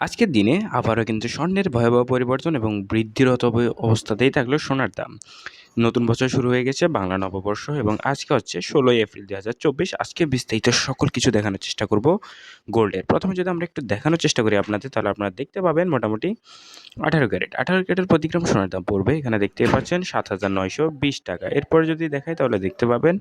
আজকের দিনে আবারও কিন্তু স্বর্ণের ভয়াবহ পরিবর্তন এবং বৃদ্ধিরত অবস্থাতেই থাকল সোনার দাম। নতুন বছর শুরু হয়ে গেছে বাংলা নববর্ষ এবং আজকে হচ্ছে ষোলোই এপ্রিল দু হাজার চব্বিশ। আজকে বিস্তারিত সকল কিছু দেখানোর চেষ্টা করব গোল্ডের। প্রথমে যদি আমরা একটু দেখানোর চেষ্টা করি আপনাদের, তাহলে আপনারা দেখতে পাবেন মোটামুটি আঠারো ক্যারেট। আঠারো ক্যারেটের প্রতিগ্রাম সোনার দাম পড়বে, এখানে দেখতে পাচ্ছেন সাত হাজার নয়শো বিশ টাকা। এরপর যদি দেখাই, তাহলে দেখতে পাবেন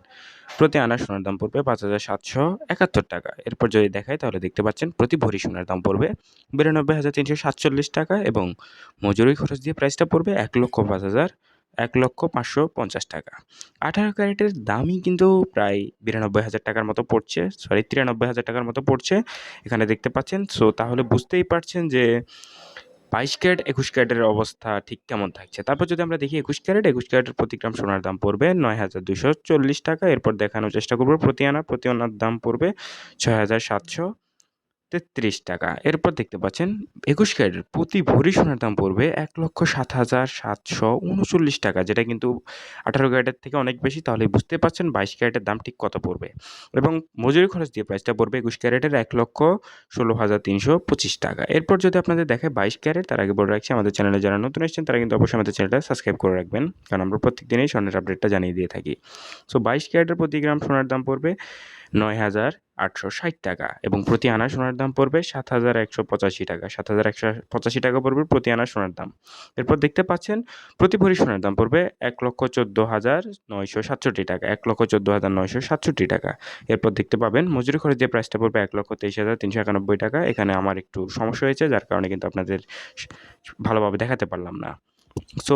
প্রতি আনা সোনার দাম পড়বে পাঁচ হাজার সাতশো একাত্তর টাকা। এরপর যদি দেখাই, তাহলে দেখতে পাচ্ছেন প্রতি ভরি সোনার দাম পড়বে বিরানব্বই হাজার তিনশো সাতচল্লিশ টাকা এবং মজুরি খরচ দিয়ে প্রাইসটা পড়বে এক লক্ষ পাঁচ হাজার এক লক্ষ পাঁচশো পঞ্চাশ টাকা। আঠারো ক্যারেটের দামই কিন্তু প্রায় বিরানব্বই হাজার টাকার মতো পড়ছে। সরি, তিরানব্বই হাজার টাকার মতো পড়ছে এখানে দেখতে পাচ্ছেন। সো তাহলে বুঝতেই পারছেন যে বাইশ ক্যারেট, একুশ ক্যারেটের অবস্থা ঠিক কেমন থাকছে। তারপর যদি আমরা দেখি একুশ ক্যারেট, একুশ ক্যারেটের প্রতি গ্রাম সোনার দাম পড়বে নয় হাজার দুশো চল্লিশ টাকা। এরপর দেখানোর চেষ্টা করব প্রতি আনা, প্রতি আনার দাম পড়বে ছয় হাজার সাতশো। তেত্রিশ টাকা। এরপর দেখতে পাচ্ছেন, একুশ ক্যারেটের প্রতি ভরি সোনার দাম পড়বে এক লক্ষ সাত হাজার সাতশো উনচল্লিশ টাকা, যেটা কিন্তু আঠারো ক্যারেটের থেকে অনেক বেশি, তাহলে বুঝতে পারছেন বাইশ ক্যারেটের দাম ঠিক কত পড়বে। এবং মজুরি খরচ দিয়ে প্রাইসটা পড়বে একুশ ক্যারেটের এক লক্ষ ষোলো হাজার তিনশো পঁচিশ টাকা। এরপর যদি আপনাদের দেখে বাইশ ক্যারেট, তার আগে বলে রাখছি, আমাদের চ্যানেলে যারা নতুন এসেছেন, তারা কিন্তু অবশ্যই আমাদের চ্যানেলটা সাবস্ক্রাইব করে রাখবেন। কারণ আমরা প্রত্যেক দিনেই স্বর্ণের আপডেটটা জানিয়ে দিয়ে থাকি। সো বাইশ ক্যারেটের প্রতি গ্রাম সোনার দাম পড়বে নয় হাজার আটশো ষাট টাকা এবং প্রতি আনা সোনার দাম পড়বে সাত হাজার একশো পঁচাশি টাকা। সাত হাজার একশো পঁচাশি টাকা পড়বে প্রতি আনা সোনার দাম। এরপর দেখতে পাচ্ছেন, প্রতি ভরি সোনার দাম পড়বে এক লক্ষ চোদ্দ হাজার নয়শো সাতষট্টি টাকা, এক লক্ষ চোদ্দ হাজার নয়শো সাতষট্টি টাকা। এরপর দেখতে পাবেন, মজুরি খরচ দিয়ে প্রাইসটা পড়বে এক লক্ষ তেইশ হাজার তিনশো একানব্বই টাকা। এখানে আমার একটু সমস্যা হয়েছে, যার কারণে কিন্তু আপনাদের ভালোভাবে দেখাতে পারলাম না। সো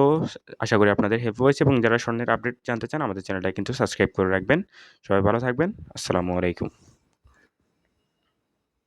আশা করি আপনাদের হেল্প হয়েছে এবং যারা স্বর্ণের আপডেট জানতে চান, আমাদের চ্যানেলটা কিন্তু সাবস্ক্রাইব করে রাখবেন। সবাই ভালো থাকবেন। আসসালামু আলাইকুম।